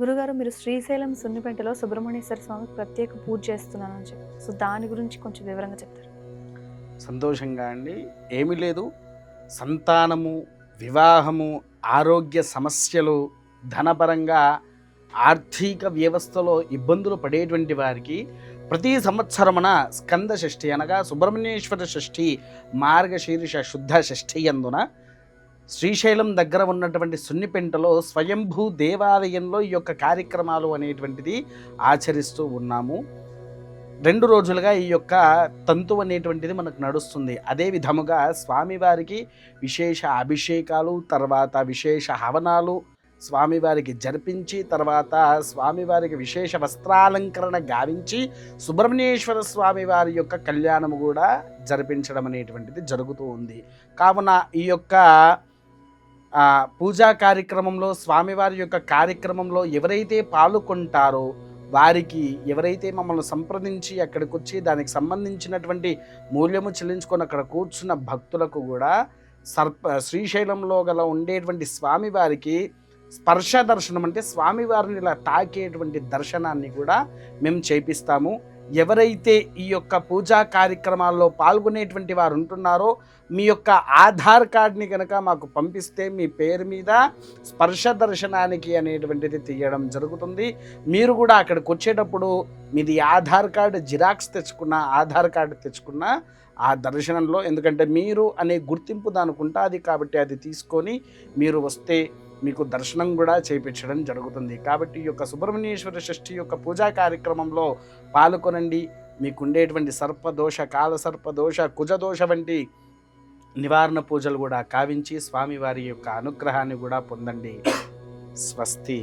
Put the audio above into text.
గురుగారు మీరు శ్రీశైలం సున్నిపెంటలో సుబ్రహ్మణ్యేశ్వర స్వామికి ప్రత్యేక పూజ చేస్తున్నానని చెప్పి సో దాని గురించి కొంచెం వివరంగా చెప్తారు? సంతోషంగా అండి. ఏమీ లేదు. సంతానము వివాహము ఆరోగ్య సమస్యలు ధనపరంగా ఆర్థిక వ్యవస్థలో ఇబ్బందులు పడేటువంటి వారికి ప్రతి సంవత్సరమున స్కంద షష్ఠి అనగా సుబ్రహ్మణ్యేశ్వర షష్ఠి మార్గశీర్ష శుద్ధ షష్ఠి అందున శ్రీశైలం దగ్గర ఉన్నటువంటి సున్నిపెంటలో స్వయంభూ దేవాలయంలో ఈ యొక్క కార్యక్రమాలు అనేటువంటిది ఆచరిస్తూ ఉన్నాము. రెండు రోజులుగా ఈ యొక్క తంతు అనేటువంటిది మనకు నడుస్తుంది. అదే విధముగా స్వామివారికి విశేష అభిషేకాలు తర్వాత విశేష హవనాలు స్వామివారికి జరిపించి తర్వాత స్వామివారికి విశేష వస్త్రాలంకరణ గావించి సుబ్రహ్మణ్యేశ్వర స్వామి వారి యొక్క కళ్యాణము కూడా జరిపించడం అనేటువంటిది జరుగుతూ ఉంది. కావున ఈ యొక్క పూజా కార్యక్రమంలో స్వామివారి యొక్క కార్యక్రమంలో ఎవరైతే పాల్గొంటారో వారికి ఎవరైతే మమ్మల్ని సంప్రదించి అక్కడికి వచ్చి దానికి సంబంధించినటువంటి మూల్యము చెల్లించుకొని అక్కడ కూర్చున్న భక్తులకు కూడా సర్ప శ్రీశైలంలో గల ఉండేటువంటి స్వామివారికి స్పర్శ దర్శనం అంటే స్వామివారిని ఇలా తాకేటువంటి దర్శనాన్ని కూడా మేము చేపిస్తాము. ఎవరైతే ఈ యొక్క పూజా కార్యక్రమాల్లో పాల్గొనేటువంటి వారు ఉంటున్నారో మీ యొక్క ఆధార్ కార్డ్ని కనుక మాకు పంపిస్తే మీ పేరు మీద స్పర్శ దర్శనానికి అనేటువంటిది తీయడం జరుగుతుంది. మీరు కూడా అక్కడికి వచ్చేటప్పుడు మీది ఆధార్ కార్డు జిరాక్స్ తెచ్చుకున్న ఆధార్ కార్డు తెచ్చుకున్న ఆ దర్శనంలో. ఎందుకంటే మీరు అనే గుర్తింపు దానికి ఉంటుంది కాబట్టి అది తీసుకొని మీరు వస్తే మీకు దర్శనం కూడా చేయించడం జరుగుతుంది. కాబట్టి ఈ యొక్క సుబ్రహ్మణ్యేశ్వర షష్ఠి యొక్క పూజా కార్యక్రమంలో పాల్గొనండి. మీకు ఉండేటువంటి సర్పదోష కాల సర్పదోష కుజదోష వంటి నివారణ పూజలు కూడా కావించి స్వామివారి యొక్క అనుగ్రహాన్ని కూడా పొందండి. స్వస్తి.